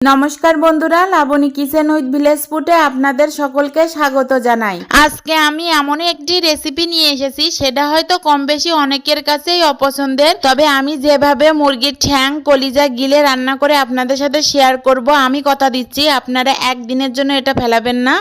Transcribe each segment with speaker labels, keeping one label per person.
Speaker 1: নমস্কার বন্ধুরা, Laboni kitchen with village ফুটে আপনাদের সকলকে স্বাগত জানাই। আজকে আমি এমনই একটি রেসিপি নিয়ে এসেছি, সেটা হয়তো কম বেশি অনেকের কাছেই অপছন্দের। তবে আমি যেভাবে মুরগির ঠ্যাং, কলিজা, গিলে রান্না করে আপনাদের সাথে শেয়ার করব, আমি কথা দিচ্ছি, আপনারা একদিনের জন্য এটা ফেলাবেন না।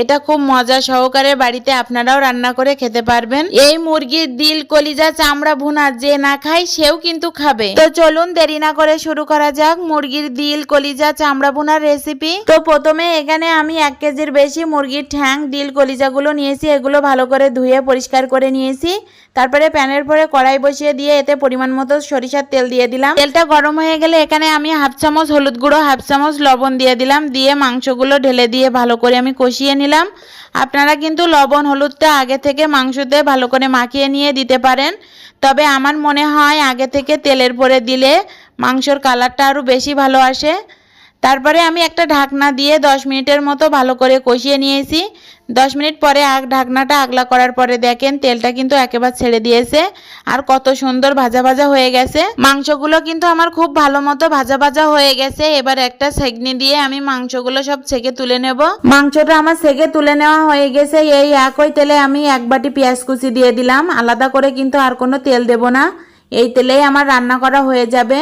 Speaker 1: এটা খুব মজা সহকারে বাড়িতে আপনারাও রান্না করে খেতে পারবেন। এই মুরগির দিল, কলিজা, চামড়া, ভুনা যে না খায়, সেও কিন্তু খাবে। তো চলুন দেরি না করে শুরু করা যাক। মুরগির দিল, কলিজা চামড়া ভুনার রেসিপি তো প্রথমে এখানে আমি এক কেজির বেশি মুরগির ঠ্যাং, ডিল, কলিজাগুলো নিয়েছি, এগুলো ভালো করে ধুয়ে পরিষ্কার করে নিয়েছি। তারপরে প্যানের পরে কড়াই বসিয়ে দিয়ে এতে পরিমাণ মতো সরিষার তেল দিয়ে দিলাম। তেলটা গরম হয়ে গেলে এখানে আমি হাফ চামচ হলুদ গুঁড়ো, হাফ চামচ লবণ দিয়ে দিলাম। দিয়ে মাংসগুলো ঢেলে দিয়ে ভালো করে আমি কষিয়ে নিলাম। আপনারা কিন্তু লবণ, হলুদটা আগে থেকে মাংসতে ভালো করে মাখিয়ে নিয়ে দিতে পারেন। তবে আমার মনে হয় আগে থেকে তেলের পরে দিলে মাংসর কালারটা আরও বেশি ভালো আসে। তারপরে আমি একটা ঢাকনা দিয়ে দশ মিনিটের মতো ভালো করে কষিয়ে নিয়েছি। দশ মিনিট পরে আগ ঢাকনাটা আগলা করার পরে দেখেন তেলটা কিন্তু একেবারে ছেড়ে দিয়েছে। আর কত সুন্দর ভাজা ভাজা হয়ে গেছে। মাংসগুলো কিন্তু আমার খুব ভালো মতো ভাজা ভাজা হয়ে গেছে। এবার একটা সেগনি দিয়ে আমি মাংসগুলো সব ছেঁকে তুলে নেব। মাংসটা আমার সেকে তুলে নেওয়া হয়ে গেছে। এই একই তেলে আমি এক বাটি পেঁয়াজ কুচি দিয়ে দিলাম। আলাদা করে কিন্তু আর কোনো তেল দেব না। এই তেলেই আমার রান্না করা হয়ে যাবে।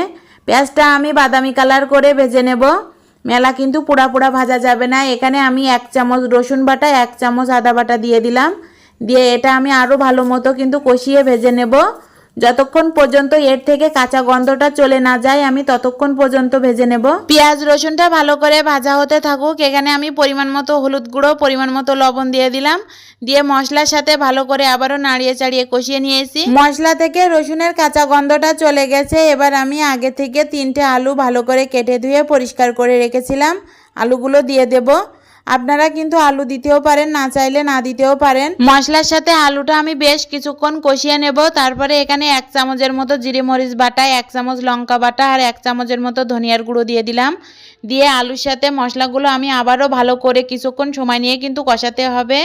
Speaker 1: পেঁয়াজটা আমি বাদামি কালার করে ভেজে নেব। মেলা কিন্তু পোড়া পোড়া ভাজা যাবে না। এখানে আমি এক চামচ রসুন বাটা, এক চামচ আদা বাটা দিয়ে দিলাম। দিয়ে এটা আমি আরও ভালো মতো কিন্তু কষিয়ে ভেজে নেব। যতক্ষণ পর্যন্ত এর থেকে কাঁচা গন্ধটা চলে না যায় আমি ততক্ষণ পর্যন্ত ভেজে নেব। পেঁয়াজ রসুনটা ভালো করে ভাজা হতে থাকুক এখানে আমি পরিমাণ মতো হলুদ গুঁড়ো পরিমাণ মতো লবণ দিয়ে দিলাম। দিয়ে মশলার সাথে ভালো করে আবারও নাড়িয়ে চাড়িয়ে কষিয়ে নিয়েছি। মশলা থেকে রসুনের কাঁচা গন্ধটা চলে গেছে এবার আমি আগে থেকে তিনটে আলু ভালো করে কেটে ধুয়ে পরিষ্কার করে রেখেছিলাম। আলুগুলো দিয়ে দেবো। আপনারা কিন্তু আলু দিতেও পারেন না চাইলে না দিতেও পারেন। মশলার সাথে আলুটা আমি বেশ কিছুক্ষণ কষিয়ে নেব। তারপরে এখানে এক চামচের মতো জিরে মরিচ বাটা এক চামচ লঙ্কা বাটা আর এক চামচের মতো ধনিয়ার গুঁড়ো দিয়ে দিলাম। দিয়ে আলুর সাথে মশলাগুলো আমি আবারও ভালো করে কিছুক্ষণ সময় নিয়ে কিন্তু কষাতে হবে।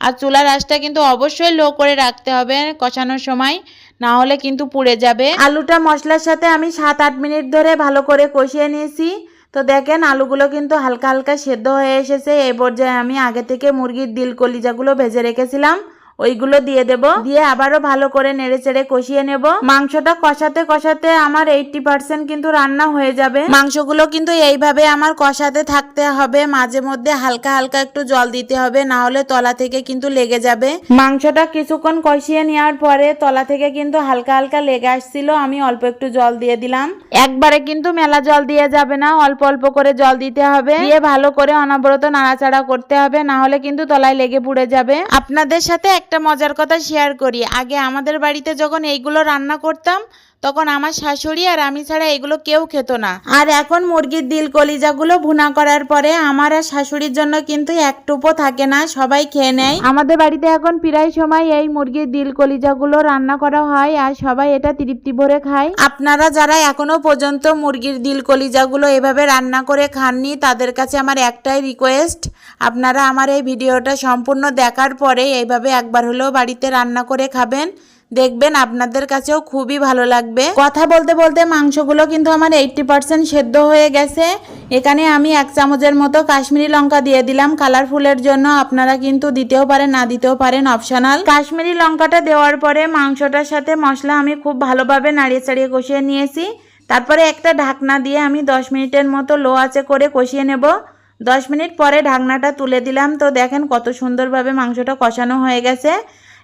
Speaker 1: আর চুলার আঁচটা কিন্তু অবশ্যই লো করে রাখতে হবে কষানোর সময় না হলে কিন্তু পুড়ে যাবে। আলুটা মশলার সাথে আমি সাত আট মিনিট ধরে ভালো করে কষিয়ে নিয়েছি। তো দেখেন, আলুগুলো কিন্তু হালকা হালকা সেদ্ধ হয়ে এসেছে। এই পর্যায়ে আমি আগে থেকে মুরগির দিল কলিজাগুলো ভেজে রেখেছিলাম। ওইগুলো দিয়ে দেব। দিয়ে আবারও ভালো করে নেড়ে চেড়ে কষিয়ে নেব। মাংসটা কষাতে কষাতে আমার এইটটি পার্সেন্ট কিন্তু রান্না হয়ে যাবে। মাংসগুলো কিন্তু এইভাবে আমার কষাতে থাকতে হবে। মাঝে মধ্যে হালকা হালকা একটু জল দিতে হবে, না হলে তলা থেকে কিন্তু লেগে যাবে। মাংসটা কিছুক্ষণ কষিয়ে নেওয়ার পরে তলা থেকে কিন্তু হালকা হালকা লেগে আসছিল। আমি অল্প একটু জল দিয়ে দিলাম। একবারে কিন্তু মেলা জল দিয়ে যাবে না। অল্প অল্প করে জল দিতে হবে। দিয়ে ভালো করে অনবরত নাড়াচাড়া করতে হবে, না হলে কিন্তু তলায় লেগে পুড়ে যাবে। আপনাদের সাথে একটা মজার কথা শেয়ার করি। আগে আমাদের বাড়িতে যখন এইগুলো রান্না করতাম তখন আমার শাশুড়ি আর আমি ছাড়া এগুলো কেউ খেত না। আর এখন মুরগির দিল কলিজাগুলো ভুনা করার পরে আমার আর শাশুড়ির জন্য কিন্তু এক টুপো থাকে না, সবাই খেয়ে নেয়। আমাদের বাড়িতে এখন প্রায় সময় এই মুরগির দিল কলিজাগুলো রান্না করা হয় আর সবাই এটা তৃপ্তি ভরে খায়। আপনারা যারা এখনও পর্যন্ত মুরগির দিল কলিজাগুলো এভাবে রান্না করে খাননি, তাদের কাছে আমার একটাই রিকোয়েস্ট আপনারা আমার এই ভিডিওটা সম্পূর্ণ দেখার পরে এইভাবে একবার হলেও বাড়িতে রান্না করে খাবেন। দেখবেন আপনাদের কাছেও খুবই ভালো লাগবে। কথা বলতে বলতে মাংসগুলো কিন্তু আমার এইটটি পার্সেন্ট সেদ্ধ হয়ে গেছে। এখানে আমি এক চামচের মতো কাশ্মীরি লঙ্কা দিয়ে দিলাম। কালারফুলের জন্য আপনারা কিন্তু দিতেও পারেন, না দিতেও পারেন অপশনাল কাশ্মীরি লঙ্কাটা দেওয়ার পরে মাংসটার সাথে মশলা আমি খুব ভালোভাবে নাড়িয়ে চাড়িয়ে কষিয়ে নিয়েছি। তারপরে একটা ঢাকনা দিয়ে আমি দশ মিনিটের মতো লো আঁচে করে কষিয়ে নেব। দশ মিনিট পরে ঢাকনাটা তুলে দিলাম। তো দেখেন কত সুন্দরভাবে মাংসটা কষানো হয়ে গেছে।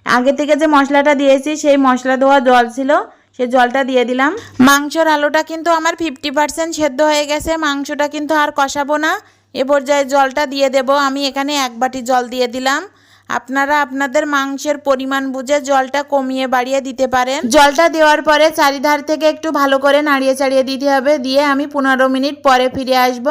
Speaker 1: আগে থেকে যে মশলাটা দিয়েছি সেই মশলা দেওয়া জল ছিল সে জলটা দিয়ে দিলাম। মাংসর আলুটা কিন্তু আমার ফিফটি পার্সেন্ট সেদ্ধ হয়ে গেছে মাংসটা কিন্তু আর কষাবো না। এ পর্যায়ে জলটা দিয়ে দেব আমি এখানে এক বাটি জল দিয়ে দিলাম। আপনারা আপনাদের মাংসের পরিমাণ বুঝে জলটা কমিয়ে বাড়িয়ে দিতে পারেন। জলটা দেওয়ার পরে চারিধার থেকে একটু ভালো করে নাড়িয়ে চাড়িয়ে দিতে হবে দিয়ে আমি পনেরো মিনিট পরে ফিরে আসব।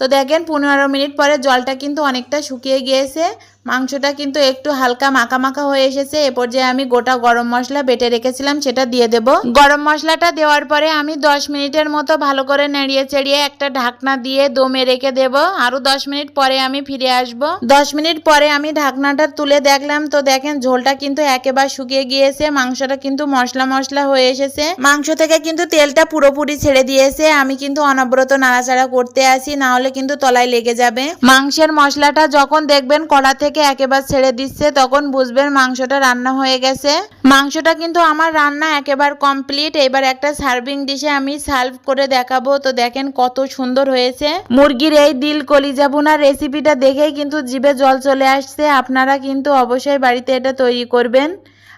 Speaker 1: তো দেখেন পনেরো মিনিট পরে জলটা কিন্তু অনেকটা শুকিয়ে গিয়েছে। মাংসটা কিন্তু একটু হালকা মাখা মাখা হয়ে এসেছে। এ পর্যায়ে আমি গোটা গরম মশলা বেটে রেখেছিলাম, সেটা দিয়ে দেব। গরম মশলাটা দেওয়ার পরে আমি 10 মিনিটের মতো ভালো করে নেড়িয়ে চেড়িয়ে একটা ঢাকনা দিয়ে দমে রেখে দেব। আরও 10 মিনিট পরে আমি ফিরে আসব। 10 মিনিট পরে আমি ঢাকনাটা তুলে দেখলাম। তো দেখেন, ঝোলটা কিন্তু একেবারে শুকিয়ে গিয়েছে। মাংসটা কিন্তু মশলা মশলা হয়ে এসেছে। মাংস থেকে কিন্তু তেলটা পুরোপুরি ছেড়ে দিয়েছে। আমি কিন্তু অনবরত নাড়াচাড়া করতে আসি, না হলে কিন্তু তলায় লেগে যাবে। মাংসের মশলাটা যখন দেখবেন কড়া থেকে একেবারে ছেড়ে দিচ্ছে, তখন বুঝবেন মাংসটা রান্না হয়ে গেছে। মাংসটা কিন্তু আমার রান্না একেবারে কমপ্লিট এবার একটা সার্ভিং ডিশে আমি সার্ভ করে দেখাবো। তো দেখেন কত সুন্দর হয়েছে। মুরগির এই দিল কলিজা বোনার রেসিপিটা দেখেই কিন্তু জিভে জল চলে আসছে। আপনারা কিন্তু অবশ্যই বাড়িতে এটা তৈরি করবেন।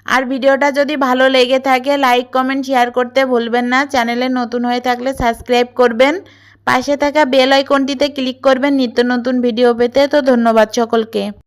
Speaker 1: আর ভিডিওটা যদি ভালো লেগে থাকে লাইক কমেন্ট শেয়ার করতে ভুলবেন না। চ্যানেলে নতুন হয়ে থাকলে সাবস্ক্রাইব করবেন। পাশে থাকা বেল আইকনটিতে ক্লিক করবেন নিত্য নতুন ভিডিও পেতে। তো ধন্যবাদ সকলকে।